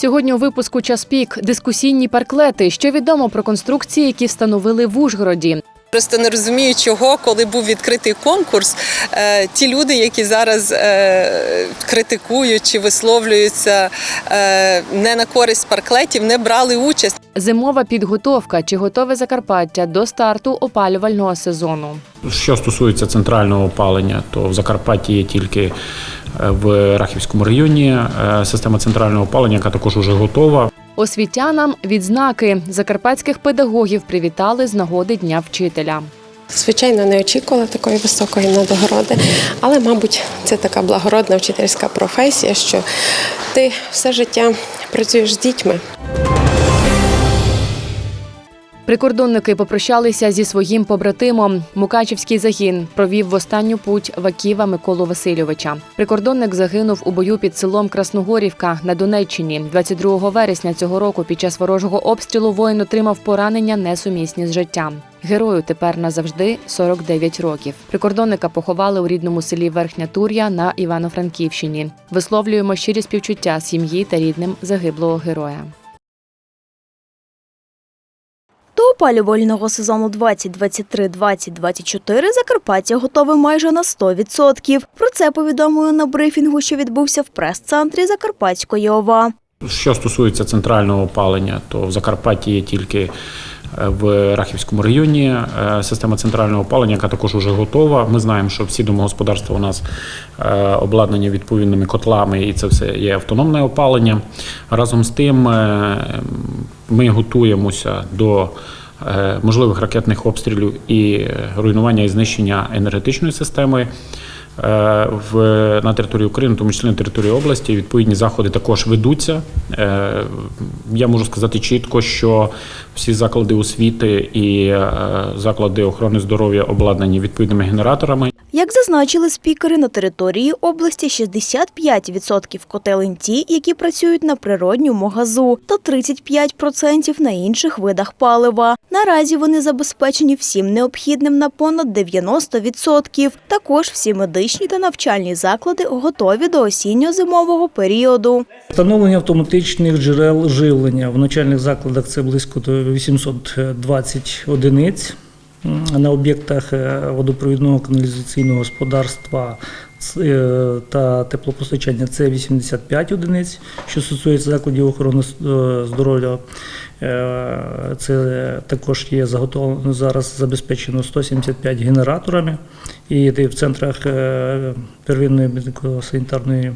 Сьогодні у випуску час пік дискусійні парклети. Що відомо про конструкції, які встановили в Ужгороді. Просто не розумію, чого, коли був відкритий конкурс, е, ті люди, які зараз е, критикують чи висловлюються е, не на користь парклетів, не брали участь. Зимова підготовка чи готове Закарпаття до старту опалювального сезону. Що стосується центрального опалення, то в Закарпатті є тільки в Рахівському районі е, система центрального опалення, яка також вже готова. Освітянам відзнаки закарпатських педагогів привітали з нагоди Дня вчителя. Звичайно, не очікувала такої високої надогороди, але, мабуть, це така благородна вчительська професія, що ти все життя працюєш з дітьми. Прикордонники попрощалися зі своїм побратимом. Мукачівський загін провів в останню путь Ваківа Миколу Васильовича. Прикордонник загинув у бою під селом Красногорівка на Донеччині. 22 вересня цього року під час ворожого обстрілу воїн отримав поранення несумісні з життям. Герою тепер назавжди 49 років. Прикордонника поховали у рідному селі Верхня Тур'я на Івано-Франківщині. Висловлюємо щирі співчуття сім'ї та рідним загиблого героя. Опалювального сезону 2023-2024 Закарпаття готове майже на 100%. Про це повідомили на брифінгу, що відбувся в прес-центрі Закарпатської ОВА. Що стосується центрального опалення, то в Закарпатті є тільки е, в Рахівському районі е, система центрального опалення, яка також вже готова. Ми знаємо, що всі домогосподарства у нас е, обладнані відповідними котлами, і це все є автономне опалення. Разом з тим, ми готуємося до можливих ракетних обстрілів і е, руйнування і знищення енергетичної системи. Е, в на території України, тому числі на території області, відповідні заходи також ведуться. Е, Я можу сказати чітко, що всі заклади освіти і е, заклади охорони здоров'я обладнані відповідними генераторами. Як зазначили спікери, на території області 65% котелень ті, які працюють на природньому газу, та 35% на інших видах палива. Наразі вони забезпечені всім необхідним на понад 90%. Також всі медичні та навчальні заклади готові до осінньо-зимового періоду. Встановлення автоматичних джерел живлення в навчальних закладах це близько 820 одиниць. На об'єктах е, водопровідного каналізаційного господарства е, та теплопостачання це 85 одиниць. Що стосується закладів охорони е, здоров'я, це також є заготовлено зараз забезпечено 175 генераторами. І в центрах первинної медико-санітарної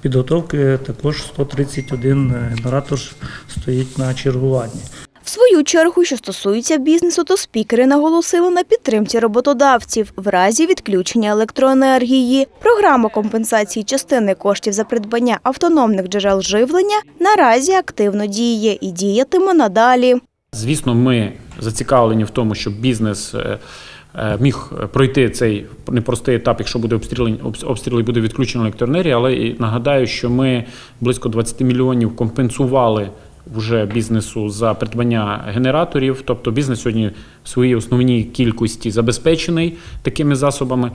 підготовки також 131 генератор стоїть на чергуванні. В свою чергу, що стосується бізнесу, то спікери наголосили на підтримці роботодавців в разі відключення електроенергії. Програма компенсації частини коштів за придбання автономних джерел живлення наразі активно діє і діятиме надалі. Звісно, ми зацікавлені в тому, щоб бізнес е, е, міг пройти цей непростий етап, якщо буде обстріл, обстріл і буде відключена електроенергія. Але нагадаю, що ми близько 20 мільйонів компенсували вже бізнесу за придбання генераторів. Тобто бізнес сьогодні в своїй основній кількості забезпечений такими засобами.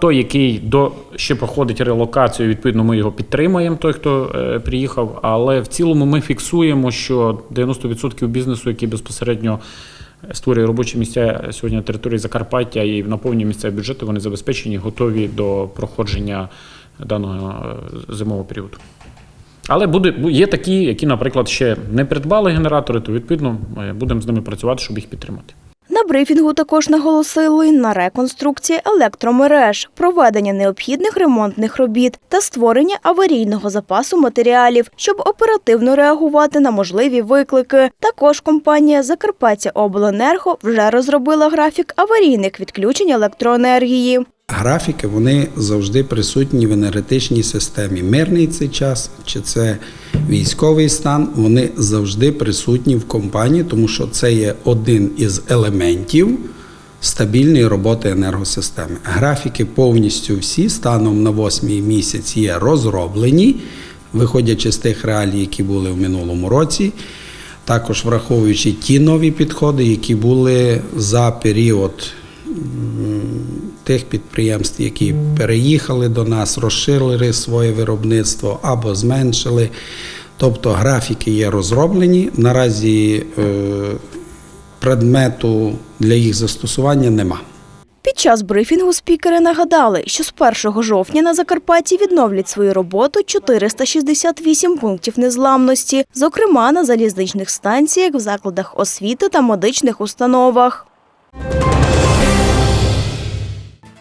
Той, який до ще проходить релокацію, відповідно, ми його підтримуємо, той, хто е, приїхав. Але в цілому ми фіксуємо, що 90% бізнесу, який безпосередньо створює робочі місця сьогодні на території Закарпаття і наповнює місцеві бюджети, вони забезпечені, готові до проходження даного е, зимового періоду. Але буде, є такі, які, наприклад, ще не придбали генератори, то відповідно е, будемо з ними працювати, щоб їх підтримати. На брифінгу також наголосили на реконструкції електромереж, проведення необхідних ремонтних робіт та створення аварійного запасу матеріалів, щоб оперативно реагувати на можливі виклики. Також компанія Закарпаття Обленерго вже розробила графік аварійних відключень електроенергії. Графіки вони завжди присутні в енергетичній системі. Мирний цей час, чи це військовий стан, вони завжди присутні в компанії, тому що це є один із елементів стабільної роботи енергосистеми. Графіки повністю всі станом на восьмий місяць є розроблені, виходячи з тих реалій, які були в минулому році. Також враховуючи ті нові підходи, які були за період тих підприємств, які переїхали до нас, розширили своє виробництво або зменшили. Тобто графіки є розроблені. Наразі е, предмету для їх застосування нема. Під час брифінгу спікери нагадали, що з 1 жовтня на Закарпатті відновлять свою роботу 468 пунктів незламності, зокрема на залізничних станціях, в закладах освіти та медичних установах.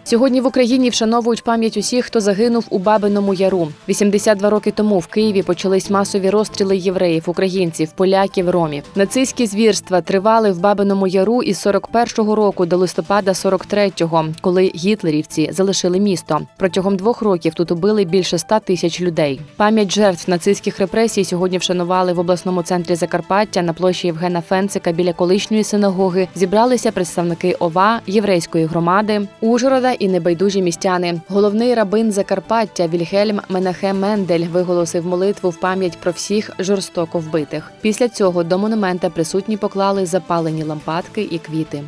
Сьогодні в Україні вшановують пам'ять усіх, хто загинув у Бабиному Яру. 82 роки тому в Києві почались масові розстріли євреїв, українців, поляків, ромів. Нацистські звірства тривали в Бабиному Яру із 41-го року до листопада 43-го, коли гітлерівці залишили місто. Протягом двох років тут убили більше 100 тисяч людей. Пам'ять жертв нацистських репресій сьогодні вшанували в обласному центрі Закарпаття на площі Євгена Фенцика біля колишньої синагоги. Зібралися представники ОВА, єврейської громади, Ужгорода і небайдужі містяни. Головний рабин Закарпаття Вільгельм Менахем Мендель виголосив молитву в пам'ять про всіх жорстоко вбитих. Після цього до монумента присутні поклали запалені лампадки і квіти.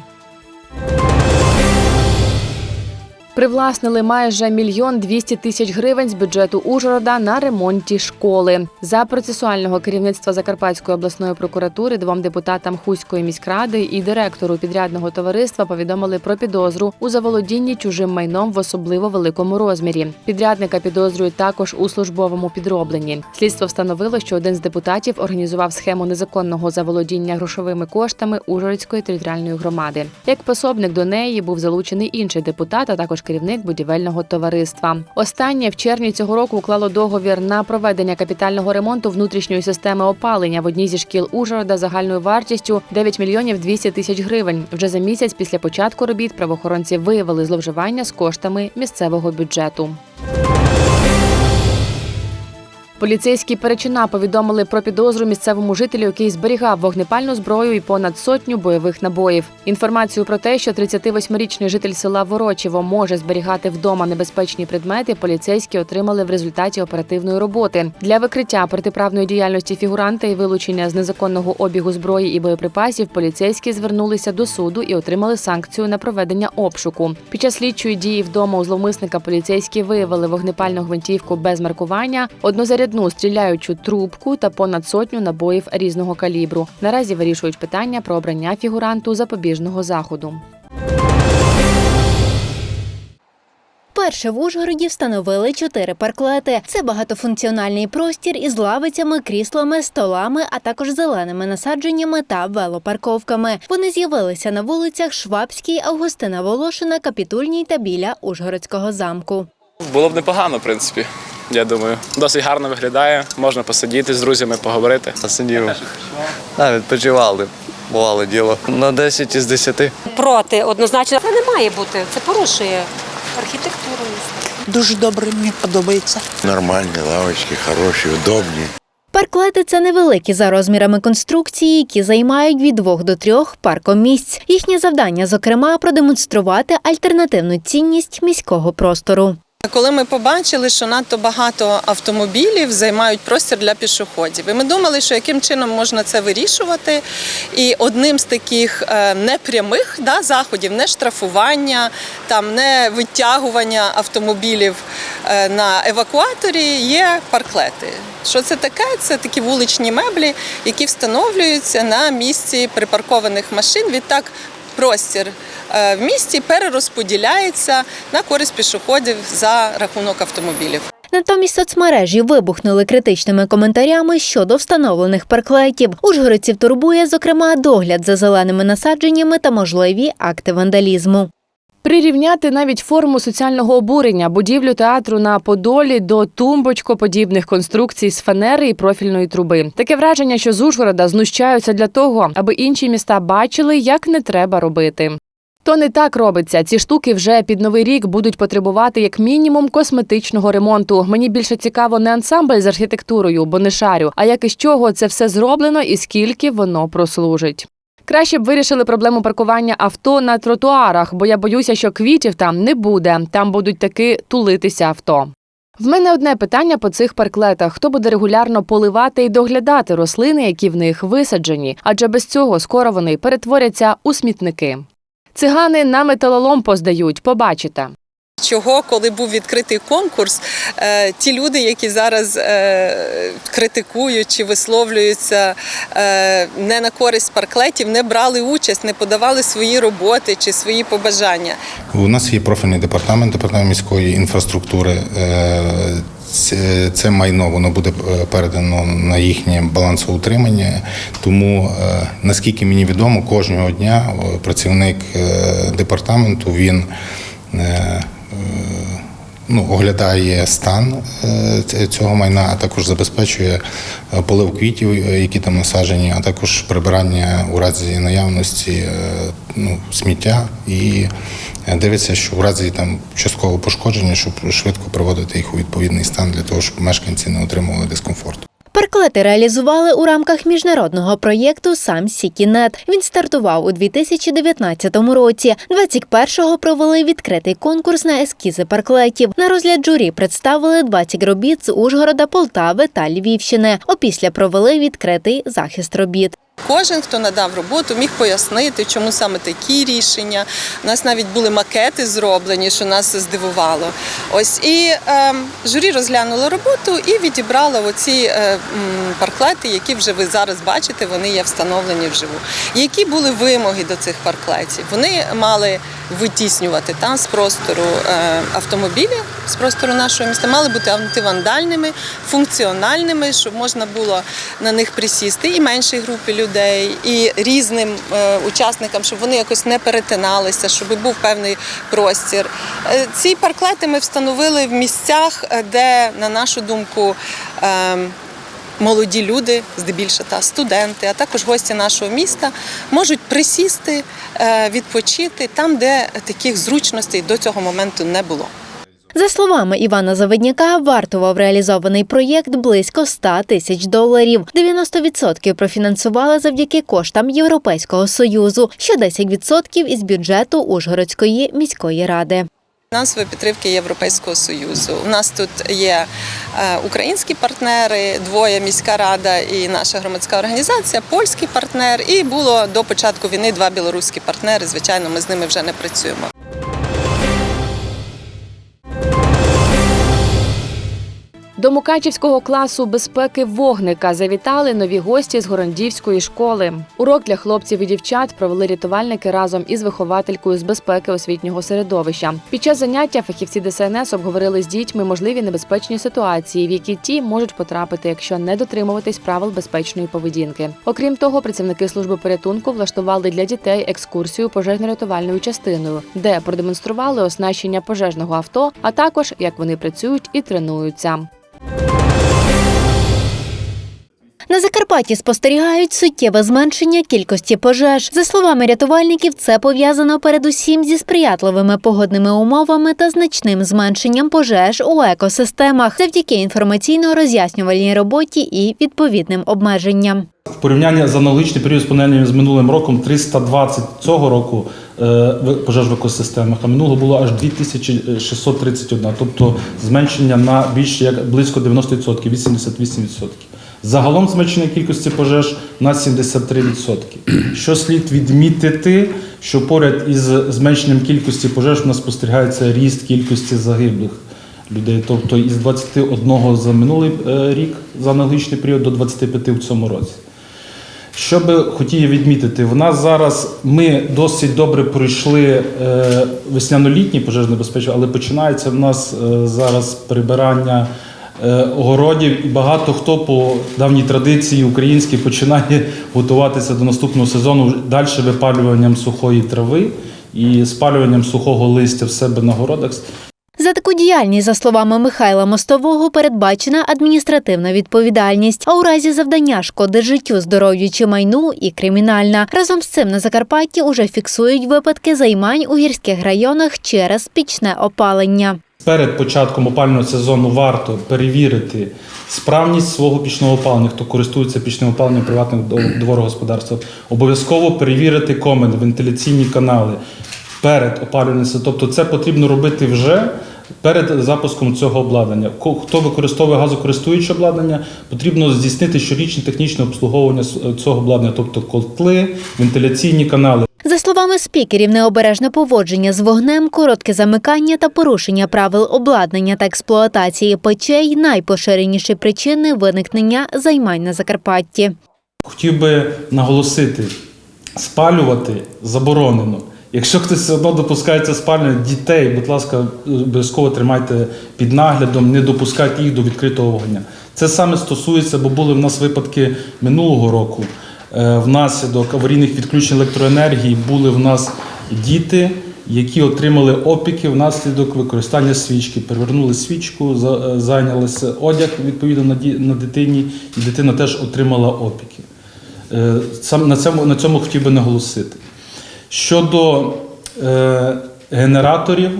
Привласнили майже мільйон двісті тисяч гривень з бюджету Ужгорода на ремонті школи. За процесуального керівництва Закарпатської обласної прокуратури двом депутатам Хуської міськради і директору підрядного товариства повідомили про підозру у заволодінні чужим майном в особливо великому розмірі. Підрядника підозрюють також у службовому підробленні. Слідство встановило, що один з депутатів організував схему незаконного заволодіння грошовими коштами Ужгородської територіальної громади. Як пособник до неї був залучений інший депутат, а також керівник будівельного товариства. Останнє в червні цього року уклало договір на проведення капітального ремонту внутрішньої системи опалення в одній зі шкіл Ужгорода загальною вартістю 9 мільйонів 200 тисяч гривень. Вже за місяць після початку робіт правоохоронці виявили зловживання з коштами місцевого бюджету. Поліцейські перечина повідомили про підозру місцевому жителю, який зберігав вогнепальну зброю і понад сотню бойових набоїв. Інформацію про те, що 38-річний житель села Ворочево може зберігати вдома небезпечні предмети, поліцейські отримали в результаті оперативної роботи. Для викриття протиправної діяльності фігуранта і вилучення з незаконного обігу зброї і боєприпасів поліцейські звернулися до суду і отримали санкцію на проведення обшуку. Під час слідчої дії вдома у зловмисника поліцейські виявили вогнепальну гвинтівку без маркування, однозарядну стріляючу трубку та понад сотню набоїв різного калібру. Наразі вирішують питання про обрання фігуранту запобіжного заходу. Перше в Ужгороді встановили чотири парклети. Це багатофункціональний простір із лавицями, кріслами, столами, а також зеленими насадженнями та велопарковками. Вони з'явилися на вулицях Швабській, Августина Волошина, Капітульній та біля Ужгородського замку. Було б непогано, в принципі. Я думаю, досить гарно виглядає. Можна посидіти з друзями, поговорити. Сидів. А, відпочивали. Бувало діло. На 10 із 10. проти однозначно. Це не має бути. Це порушує архітектуру. Дуже добре, мені подобається. Нормальні лавочки, хороші, удобні. Парклети це невеликі за розмірами конструкції, які займають від двох до трьох паркомісць. Їхнє завдання, зокрема, продемонструвати альтернативну цінність міського простору. Коли ми побачили, що надто багато автомобілів займають простір для пішоходів, і ми думали, що яким чином можна це вирішувати. І одним з таких е, непрямих да, заходів, не штрафування, там не витягування автомобілів е, на евакуаторі, є парклети. Що це таке? Це такі вуличні меблі, які встановлюються на місці припаркованих машин. Відтак простір в місті перерозподіляється на користь пішоходів за рахунок автомобілів. Натомість соцмережі вибухнули критичними коментарями щодо встановлених парклетів. Ужгородців турбує, зокрема, догляд за зеленими насадженнями та можливі акти вандалізму. Прирівняти навіть форму соціального обурення будівлю театру на Подолі до тумбочкоподібних конструкцій з фанери і профільної труби. Таке враження, що з Ужгорода знущаються для того, аби інші міста бачили, як не треба робити. То не так робиться. Ці штуки вже під новий рік будуть потребувати як мінімум косметичного ремонту. Мені більше цікаво не ансамбль з архітектурою, бо не шарю, а як із чого це все зроблено і скільки воно прослужить. Краще б вирішили проблему паркування авто на тротуарах, бо я боюся, що квітів там не буде. Там будуть таки тулитися авто. В мене одне питання по цих парклетах: хто буде регулярно поливати і доглядати рослини, які в них висаджені? Адже без цього скоро вони перетворяться у смітники. Цигани на металолом поздають, побачите. Чого, коли був відкритий конкурс, е, ті люди, які зараз е, критикують чи висловлюються е, не на користь парклетів, не брали участь, не подавали свої роботи чи свої побажання. У нас є профільний департамент, департамент міської інфраструктури. Це, це майно воно буде е, передано на їхнє балансоутримання. Тому, е, наскільки мені відомо, кожного дня е, працівник департаменту він ну, оглядає стан е, цього майна, а також забезпечує е, полив квітів, е, які там насаджені, а також прибирання у разі наявності ну, сміття і дивиться, що в разі там частково пошкодження, щоб швидко приводити їх у відповідний стан для того, щоб мешканці не отримували дискомфорту. Парклети реалізували у рамках міжнародного проєкту Сам Сікінет. Він стартував у 2019 році. 21-го провели відкритий конкурс на ескізи парклетів. На розгляд журі представили 20 робіт з Ужгорода, Полтави та Львівщини. Опісля провели відкритий захист робіт. Кожен, хто надав роботу, міг пояснити, чому саме такі рішення. У нас навіть були макети зроблені, що нас здивувало. Ось і е, журі розглянуло роботу і відібрало оці е, парклети, які вже ви зараз бачите, вони є встановлені вживу. Які були вимоги до цих парклетів? Вони мали витіснювати там з простору е, автомобілі, з простору нашого міста, мали бути антивандальними, функціональними, щоб можна було на них присісти і меншій групі людей, і різним е, учасникам, щоб вони якось не перетиналися, щоб був певний простір. Е, ці парклети ми встановили в місцях, е, де, на нашу думку, молоді люди, здебільшого студенти, а також гості нашого міста можуть присісти, відпочити там, де таких зручностей до цього моменту не було. За словами Івана Завидняка, вартував реалізований проєкт близько 100 тисяч доларів. 90% профінансували завдяки коштам Європейського союзу, ще 10% із бюджету Ужгородської міської ради. Фінансової підтримки Європейського союзу. У нас тут є е, українські партнери, двоє міська рада і наша громадська організація, польський партнер. І було до початку війни два білоруські партнери. Звичайно, ми з ними вже не працюємо. До Мукачівського класу безпеки вогника завітали нові гості з Горондівської школи. Урок для хлопців і дівчат провели рятувальники разом із вихователькою з безпеки освітнього середовища. Під час заняття фахівці ДСНС обговорили з дітьми можливі небезпечні ситуації, в які ті можуть потрапити, якщо не дотримуватись правил безпечної поведінки. Окрім того, працівники служби порятунку влаштували для дітей екскурсію пожежно-рятувальною частиною, де продемонстрували оснащення пожежного авто, а також як вони працюють і тренуються. На Закарпатті спостерігають суттєве зменшення кількості пожеж. За словами рятувальників, це пов'язано передусім зі сприятливими погодними умовами та значним зменшенням пожеж у екосистемах завдяки інформаційно-роз'яснювальній роботі і відповідним обмеженням. В порівнянні з аналогічним період з з минулим роком 320 цього року пожеж в екосистемах, а минулого було аж 2631, тобто зменшення на більше як близько 90%, 88%. Загалом зменшення кількості пожеж на 73%. Що слід відмітити, що поряд із зменшенням кількості пожеж у нас спостерігається ріст кількості загиблих людей. Тобто із 21 за минулий е, рік за аналогічний період до 25 в цьому році. Що би хотів відмітити, в нас зараз ми досить добре пройшли е, весняно-літній пожежне безпечення, але починається в нас е, зараз прибирання е, огородів, і багато хто по давній традиції українській починає готуватися до наступного сезону далі випалюванням сухої трави і спалюванням сухого листя в себе на городах. За таку діяльність, за словами Михайла Мостового, передбачена адміністративна відповідальність, а у разі завдання шкоди життю, здоров'ю чи майну і кримінальна. Разом з цим на Закарпатті уже фіксують випадки займань у гірських районах через пічне опалення. Перед початком опалювального сезону варто перевірити справність свого пічного опалення, хто користується пічним опаленням приватних дворогосподарств. Обов'язково перевірити комини, вентиляційні канали перед опалювальним сезоном. Тобто це потрібно робити вже перед запуском цього обладнання. Хто використовує газокористуюче обладнання, потрібно здійснити щорічне технічне обслуговування цього обладнання, тобто котли, вентиляційні канали. За словами спікерів, необережне поводження з вогнем, коротке замикання та порушення правил обладнання та експлуатації печей найпоширеніші причини виникнення займань на Закарпатті. Хотів би наголосити, спалювати заборонено. Якщо хтось все одно допускається спалювання дітей, будь ласка, обов'язково тримайте під наглядом, не допускайте їх до відкритого вогня. Це саме стосується, бо були в нас випадки минулого року. Е, Внаслідок аварійних відключень електроенергії були в нас діти, які отримали опіки внаслідок використання свічки. Перевернули свічку, е, зайнялися одяг відповідно на дитині, і дитина теж отримала опіки. Е, Сам на цьому, на цьому хотів би наголосити. Щодо е, генераторів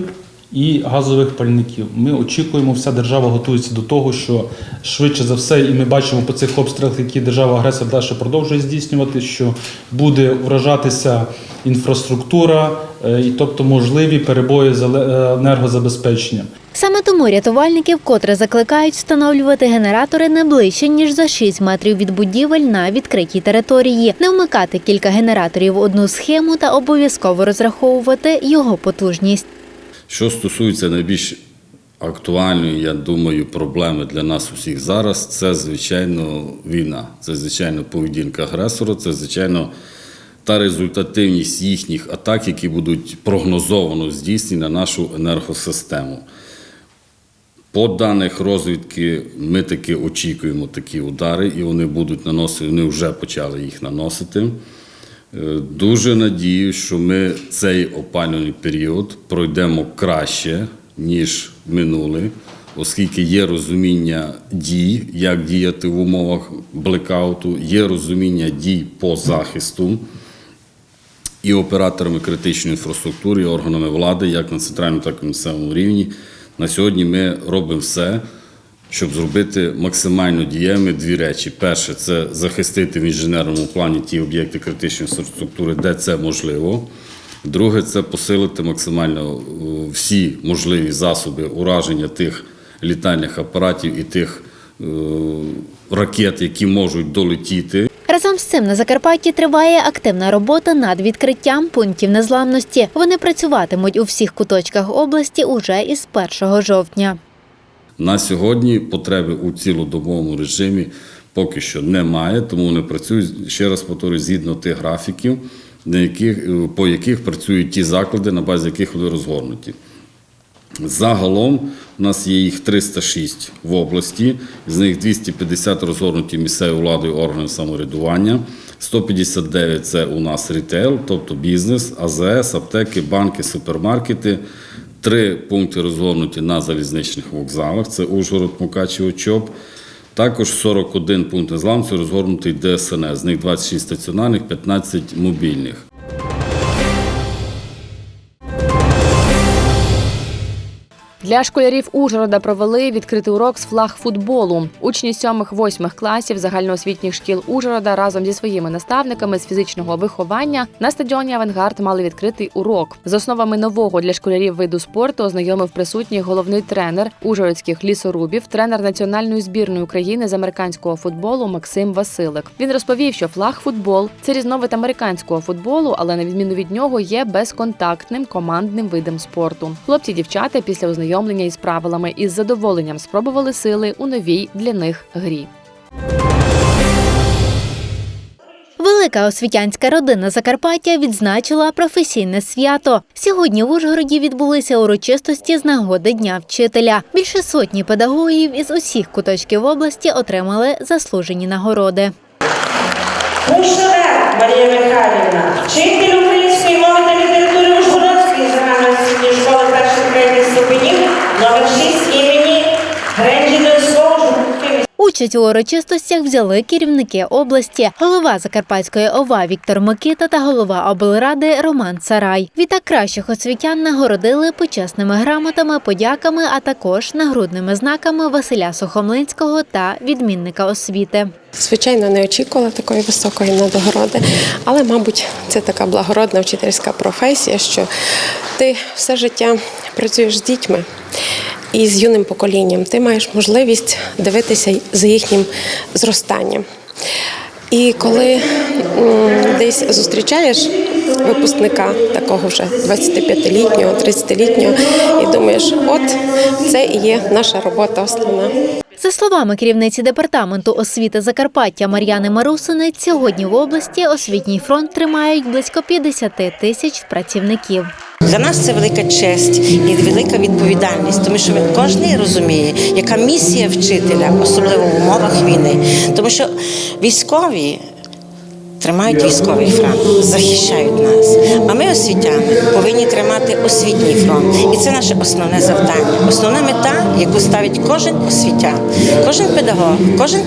і газових пальників, ми очікуємо, вся держава готується до того, що швидше за все, і ми бачимо по цих обстрілах, які держава-агресор далі продовжує здійснювати, що буде вражатися інфраструктура, е, і тобто можливі перебої з е, енергозабезпеченням. Саме тому рятувальники вкотре закликають встановлювати генератори не ближче ніж за 6 метрів від будівель на відкритій території, не вмикати кілька генераторів в одну схему та обов'язково розраховувати його потужність. Що стосується найбільш актуальної, я думаю, проблеми для нас усіх зараз, це звичайно війна, це звичайно поведінка агресора, це звичайно та результативність їхніх атак, які будуть прогнозовано здійснені на нашу енергосистему. По даних розвідки, ми таки очікуємо такі удари, і вони будуть наносити, вони вже почали їх наносити. Е, Дуже надію, що ми цей опалювальний період пройдемо краще, ніж минулий, оскільки є розуміння дій, як діяти в умовах блекауту, є розуміння дій по захисту і операторами критичної інфраструктури, і органами влади, як на центральному, так і місцевому рівні. На сьогодні ми робимо все, щоб зробити максимально дієвими дві речі. Перше це захистити в інженерному плані ті об'єкти критичної інфраструктури, де це можливо. Друге це посилити максимально е, всі можливі засоби ураження тих літальних апаратів і тих е, ракет, які можуть долетіти. Разом з цим на Закарпатті триває активна робота над відкриттям пунктів незламності. Вони працюватимуть у всіх куточках області уже із 1 жовтня. На сьогодні потреби у цілодобовому режимі поки що немає, тому вони працюють, ще раз повторюю, згідно тих графіків, на яких, е, по яких працюють ті заклади, на базі яких вони розгорнуті. Загалом у нас є їх 306 в області, з них 250 розгорнуті місцевою владою органів самоврядування, 159 це у нас рітейл, тобто бізнес, АЗС, аптеки, банки, супермаркети. Три пункти розгорнуті на залізничних вокзалах: це Ужгород, Мукачево, ЧОП. Також 41 пункт незламності розгорнутий ДСНС, з них 26 стаціонарних, 15 мобільних. Для школярів Ужгорода провели відкритий урок з флагфутболу. Учні 7-8 класів загальноосвітніх шкіл Ужгорода разом зі своїми наставниками з фізичного виховання на стадіоні Авангард мали відкритий урок. З основами нового для школярів виду спорту ознайомив присутніх головний тренер ужгородських лісорубів, тренер національної збірної України з американського футболу Максим Василик. Він розповів, що флагфутбол це різновид американського футболу, але на відміну від нього є безконтактним командним видом спорту. Хлопці, дівчата після ознайомлення із правилами із задоволенням спробували сили у новій для них грі. Велика освітянська родина Закарпаття відзначила професійне свято. Сьогодні в Ужгороді відбулися урочистості з нагоди Дня вчителя. Більше сотні педагогів із усіх куточків області отримали заслужені нагороди. Марія Михайлівна, вчитель української мови та Lord Участь у урочистостях взяли керівники області, голова Закарпатської ОВА Віктор Микита та голова облради Роман Царай. Відтак кращих освітян нагородили почесними грамотами, подяками, а також нагрудними знаками Василя Сухомлинського та відмінника освіти. Звичайно, не очікувала такої високої нагороди, але, мабуть, це така благородна вчительська професія, що ти все життя працюєш з дітьми і з юним поколінням. Ти маєш можливість дивитися за їхнім зростанням. І коли десь зустрічаєш випускника, такого вже 25-літнього, 30-літнього, і думаєш, от це і є наша робота основна. За словами керівниці департаменту освіти Закарпаття Мар'яни Марусинець, сьогодні в області освітній фронт тримають близько 50 тисяч працівників. Для нас це велика честь і велика відповідальність, тому що кожен розуміє, яка місія вчителя, особливо в умовах війни. Тому що військові тримають військовий фронт, захищають нас. А ми, освітяни, повинні тримати освітній фронт. І це наше основне завдання, основна мета, яку ставить кожен освітян, кожен педагог, кожен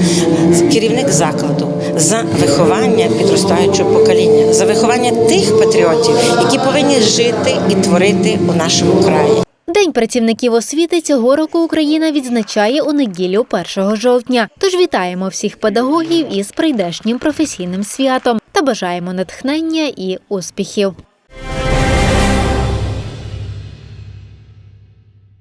керівник закладу за виховання підростаючого покоління, за виховання тих патріотів, які повинні жити і творити у нашому краї. День працівників освіти цього року Україна відзначає у неділю 1 жовтня. Тож вітаємо всіх педагогів із прийдешнім професійним святом та бажаємо натхнення і успіхів.